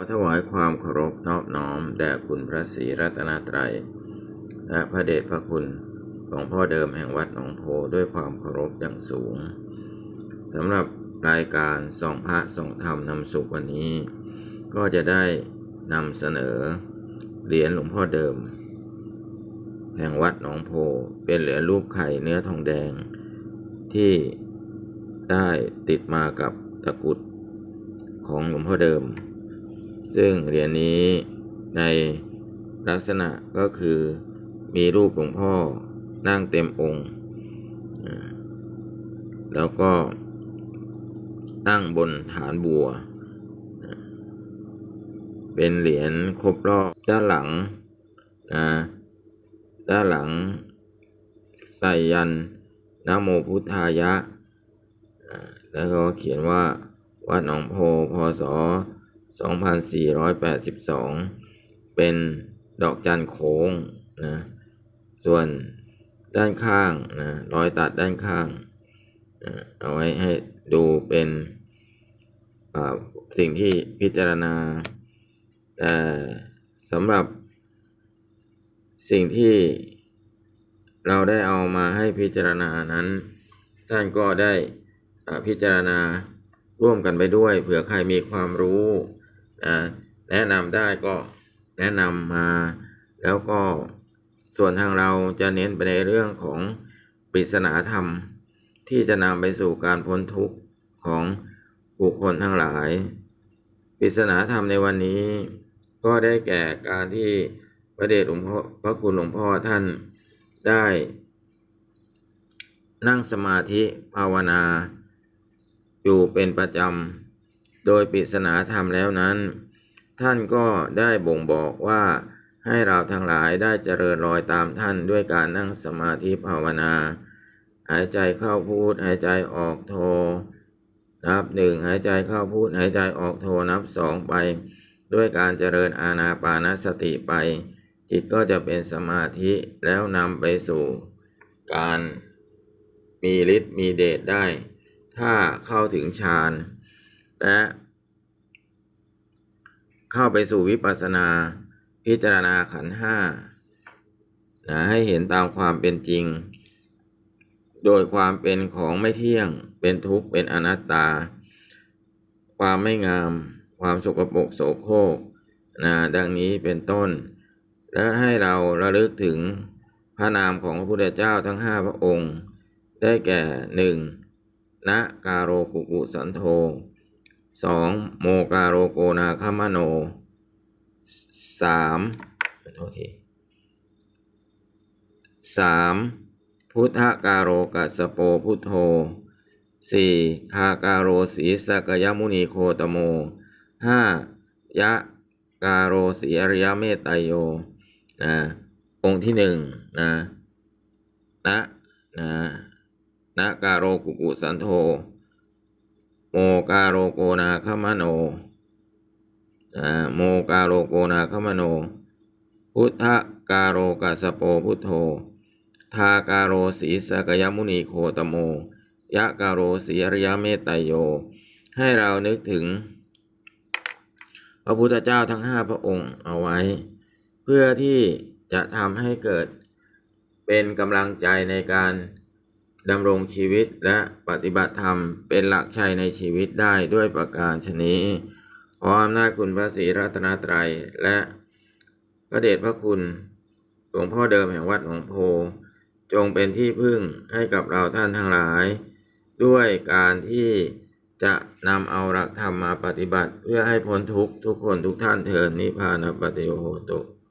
อถวายความเคารพนอบน้อมแด่คุณพระศรีรัตนตรัย และพระเดชพระคุณหลวงพ่อเดิมแห่งวัดหนองโพด้วยความเคารพอย่างสูงสำหรับรายการส่องพระส่องธรรมนำสุขวันนี้ ก็จะได้นำเสนอเหรียญหลวงพ่อเดิม แห่งวัดหนองโพเป็นเหรียญรูปไข่เนื้อทองแดง ที่ได้ติดมากับตะกรุดของหลวงพ่อเดิม ซึ่งเหรียญนี้ในลักษณะก็คือมีรูปหลวงพ่อนั่งเต็มองค์ แล้วก็ตั้งบนฐานบัว เป็นเหรียญครบรอบด้านหลังนะด้านหลัง ใส่ยันนโมพุทธายะ แล้วก็เขียนว่าวัดหนองโพพศ 2482 เป็นดอกจันโค้งนะส่วนด้านข้างนะรอยตัดด้านข้างนะเอาไว้ให้ดูเป็นอ่าสิ่งที่พิจารณา แต่สำหรับสิ่งที่เราได้เอามาให้พิจารณานั้น ท่านก็ได้อ่าพิจารณาร่วมกันไปด้วย เผื่อใครมีความรู้ นะแนะนำได้ก็แนะนำมาแล้วก็ส่วนทางเราจะเน้นไปในเรื่องของปริศนาธรรม ที่จะนำไปสู่การพ้นทุกข์ของบุคคลทั้งหลายปริศนาธรรมในวันนี้ ก็ได้แก่การที่พระเดชหลวงพ่อพระคุณหลวงพ่อท่านได้ นั่งสมาธิภาวนา อยู่เป็นประจำ โดยปริศนาธรรมแล้วนั้น ท่านก็ได้บ่งบอกว่าให้เราทั้งหลายได้เจริญรอยตามท่านด้วยการนั่งสมาธิภาวนา หายใจเข้าพูดหายใจออกโท นับหนึ่งหายใจเข้าพูดหายใจออกโทนับสองไป ด้วยการเจริญอาณาปานสติไป จิตก็จะเป็นสมาธิแล้วนำไปสู่การมีฤทธิ์มีเดชได้ ถ้าเข้าถึงฌาน และเข้าไปสู่วิปัสสนา พิจารณาขันห้านะให้เห็นตามความเป็นจริง โดยความเป็นของไม่เที่ยง เป็นทุกข์ เป็นอนัตตา ความไม่งาม ความสกปรกโสโครกนะดังนี้เป็นต้น และให้เราระลึกถึงพระนามของพระพุทธเจ้าทั้งห้าพระองค์ ได้แก่หนึ่งนะกาโรกุกุสันโธ สองโมกาโรโกนาคามโนสามโทษทีสามพุทธกาโรกัสโปพุทโธสี่ทาการโรสีสกยมุนีโคตโมห้ายะกาโรสีอริยเมตไตโยนะองค์ที่หนึ่งนะนะนะนะกาโรกุกุสันโธ โมกาโรโกนาคมโนอ่าโมกาโรโกนาคมโน พุทธกาโรกัสโปพุทโธ ทากาโรสีสกยมุนีโคตโม ยะกาโรสีอริยเมตไตโย ให้เรานึกถึง พระพุทธเจ้าทั้งห้าพระองค์เอาไว้ เพื่อที่จะทำให้เกิดเป็นกำลังใจในการ ดำรงชีวิตและปฏิบัติธรรมเป็นหลักชัยในชีวิตได้ด้วยประการชนี้ขออำนาจคุณพระศรีรัตนตรัย และพระเดชพระคุณหลวงพ่อเดิมแห่งวัดหนองโพ จงเป็นที่พึ่งให้กับเราท่านทั้งหลาย ด้วยการที่จะนำเอาหลักธรรมมาปฏิบัติ เพื่อให้พ้นทุกทุกคนทุกท่านเถิดนิพพานปฏิโยโหตุ